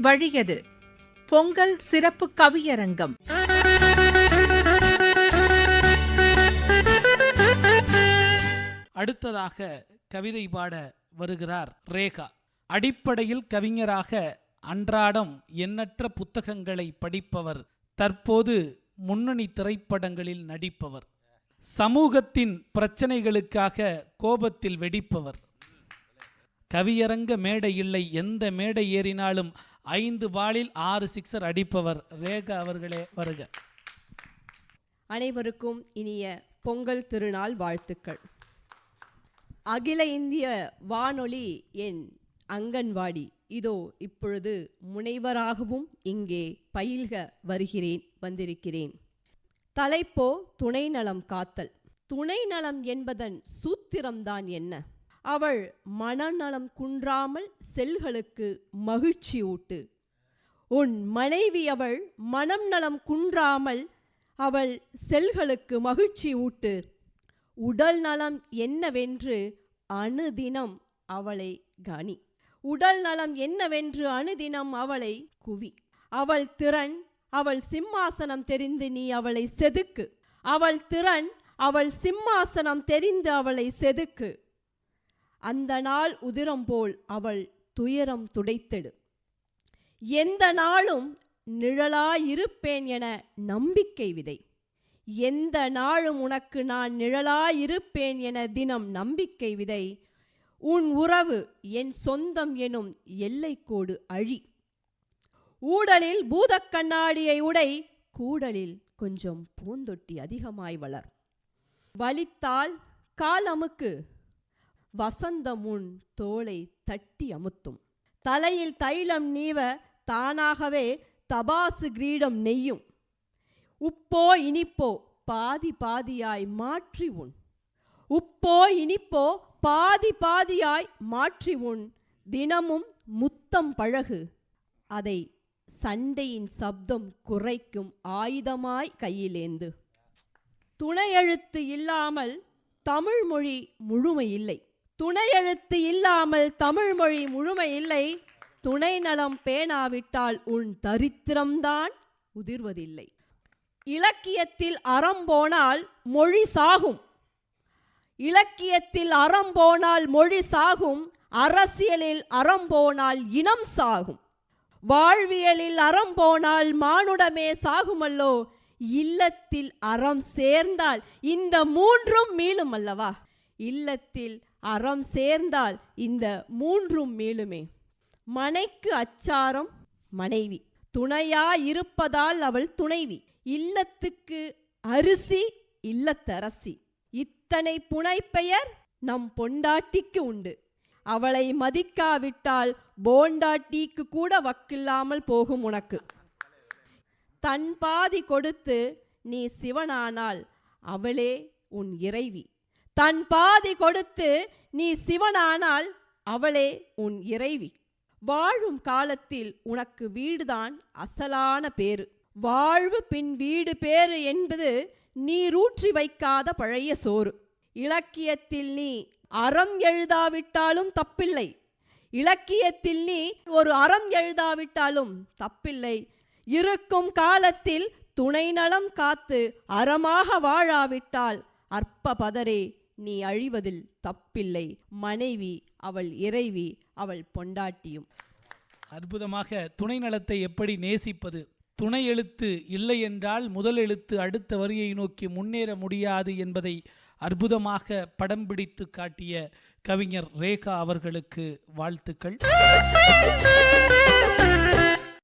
வழியது. பொங்கல் சிறப்பு கவியரங்கம். அடுத்ததாக கவிதை பாட வருகிறார் ரேகா. அடிப்படையில் கவிஞராக அன்றாடம் எண்ணற்ற புத்தகங்களை படிப்பவர் தற்போது முன்னணி திரைப்படங்களில் நடிப்பவர். சமூகத்தின் பிரச்சனைகளுக்காக கோபத்தில் வெடிப்பவர். கவியரங்க மேடை இல்லை எந்த மேடை ஏறினாலும் ஐந்து பாலில் ஆறு சிக்ஸர் அடிப்பவர். ரேகா அவர்களே வருக. அனைவருக்கும் இனிய பொங்கல் திருநாள் வாழ்த்துக்கள். அகில இந்திய வானொலி என் அங்கன்வாடி இதோ இப்பொழுது முனைவராகவும் இங்கே பயில்க வருகிறேன் வந்திருக்கிறேன். தலைப்போ துணை நலம் காத்தல். துணை நலம் என்பதன் சூத்திரம்தான் என்ன? அவள் மனநலம் குன்றாமல் செல்களுக்கு மகிழ்ச்சி ஊட்டு. உன் மனைவி அவள் மனம் நலம் குன்றாமல் அவள் செல்களுக்கு மகிழ்ச்சி ஊட்டு. உடல் நலம் என்னவென்று அணுதினம் அவளை கனி. உடல் நலம் என்னவென்று அணுதினம் அவளை குவி. அவள் திறன் அவள் சிம்மாசனம் தெரிந்து நீ அவளை செதுக்கு. அவள் திறன் அவள் சிம்மாசனம் தெரிந்து அவளை செதுக்கு. அந்த நாள் உதிரம் போல் அவள் துயரம் துடைத்தெடு. எந்த நாளும் நிழலாயிருப்பேன் என நம்பிக்கை விதை. எந்த நாளும் உனக்கு நான் நிழலாயிருப்பேன் என தினம் நம்பிக்கை விதை. உன் உறவு என் சொந்தம் எனும் எல்லைக்கோடு அழி. ஊடலில் பூதக்கண்ணாடியை உடை கூடலில் கொஞ்சம் பூந்தொட்டி அதிகமாய் வளர். வலித்தால் காலமுக்கு வசந்தமுன் வசந்தம் தோளை தட்டி அமுத்தும். தலையில் தைலம் நீவ தானாகவே தபாசு கிரீடம் நெய்யும். உப்போ இனிப்போ பாதி பாதியாய் மாற்றி உன் உப்போ இனிப்போ பாதி பாதியாய் மாற்றி உன் தினமும் முத்தம் பழகு. அதை சண்டையின் சப்தம் குறைக்கும் ஆயுதமாய் கையிலேந்து. துணையெழுத்து இல்லாமல் தமிழ் மொழி துணை எழுத்து துணையெழுத்து இல்லாமல் தமிழ் மொழி முழுமை இல்லை. துணை நலம் பேணாவிட்டால் உன் தரித்திரம்தான் உதிர்வதில்லை. இலக்கியத்தில் அறம் போனால் மொழி சாகும். இலக்கியத்தில் அறம் போனால் மொழி சாகும். அரசியலில் அறம் போனால் இனம் சாகும். வாழ்வியலில் அறம் போனால் மானுடமே சாகுமல்லோ. இல்லத்தில் அறம் சேர்ந்தால் இந்த மூன்றும் மீளும் அல்லவா இல்லத்தில் அறம் சேர்ந்தால் இந்த மூன்றும் மேலுமே. மனைக்கு அச்சாரம் மனைவி. துணையா இருப்பதால் அவள் துணைவி. இல்லத்துக்கு அரிசி இல்லத்தரசி. இத்தனை புனைப்பெயர் நம் பொண்டாட்டிக்கு உண்டு. அவளை மதிக்காவிட்டால் போண்டாட்டிக்கு கூட வக்கில்லாமல் போகும் உனக்கு. தன் பாதி கொடுத்து நீ சிவனானால் அவளே உன் இறைவி. தன் பாதி கொடுத்து நீ சிவனானால் அவளே உன் இறைவி. வாழும் காலத்தில் உனக்கு வீடுதான் அசலான பேரு வாழ்வு பின் வீடு பேரு என்பது நீரூற்றி வைக்காத பழைய சோறு. இலக்கியத்தில் நீ அறம் எழுதாவிட்டாலும் தப்பில்லை. இலக்கியத்தில் நீ ஒரு அறம் எழுதாவிட்டாலும் தப்பில்லை. இருக்கும் காலத்தில் துணை நலம் காத்து அறமாக வாழாவிட்டால் அற்ப பதரே நீ அழிவதில் தப்பில்லை. மனைவி அவள் இறைவி அவள் பொண்டாட்டியும். அற்புதமாக துணை நலத்தை எப்படி நேசிப்பது? துணை எழுத்து இல்லை என்றால் முதல் எழுத்து அடுத்த வரியை நோக்கி முன்னேற முடியாது என்பதை அற்புதமாக படம் பிடித்து காட்டிய கவிஞர் ரேகா அவர்களுக்கு வாழ்த்துக்கள்.